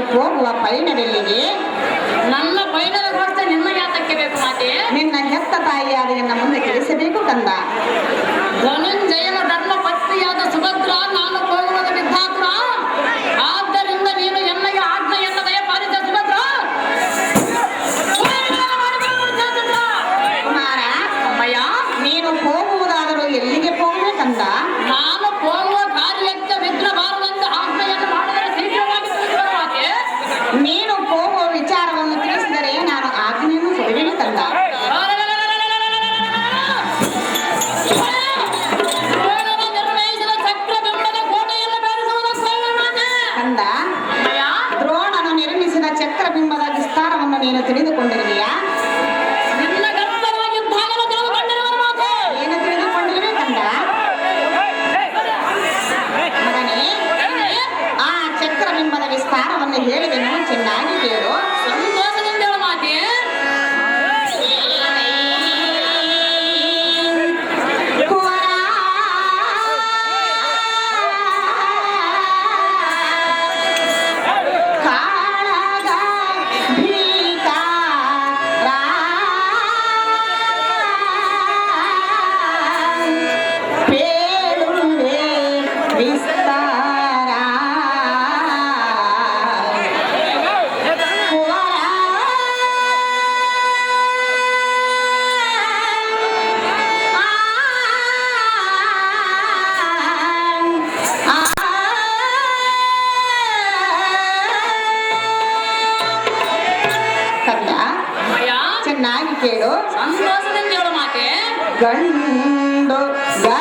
ಹೋಗುವ ಪಯಣವೆಲ್ಲಿಗೆ ನನ್ನ ಪೈನದ ಹೊರತು ನಿನ್ನ ಯಾತಕ್ಕೆ ಬೇಕು ಮಾತೆ. ನಿನ್ನ ಹೆತ್ತ ತಾಯಿಯಾದ ನಿನ್ನ ಮುಂದೆ ತಿಳಿಸಬೇಕು ಕಂದ. ಧನುಂಜಯನ ಧರ್ಮ ಪತ್ನಿಯಾದ ನೀನು ಹೋಗುವ ವಿಚಾರವನ್ನು ತಿಳಿಸಿದರೆ ನಾನು ಆಜ್ಞೆಯನ್ನು ಕೊಡುವೆನು ಕಂದ ದ್ರೋಣನ ನಿರ್ಮಿಸಿದ ಚಕ್ರಬಿಂಬದ ವಿಸ್ತಾರವನ್ನು ನೀನು ತಿಳಿದುಕೊಂಡಿರುವೆಯಾ ನಿನ್ನ ಚೆನ್ನಾಗಿ ಕೇಳು ಸಂತೋಷದಿಂದ ಕೇಳು ಮಾತೆ ಗಂಡು ಗಾ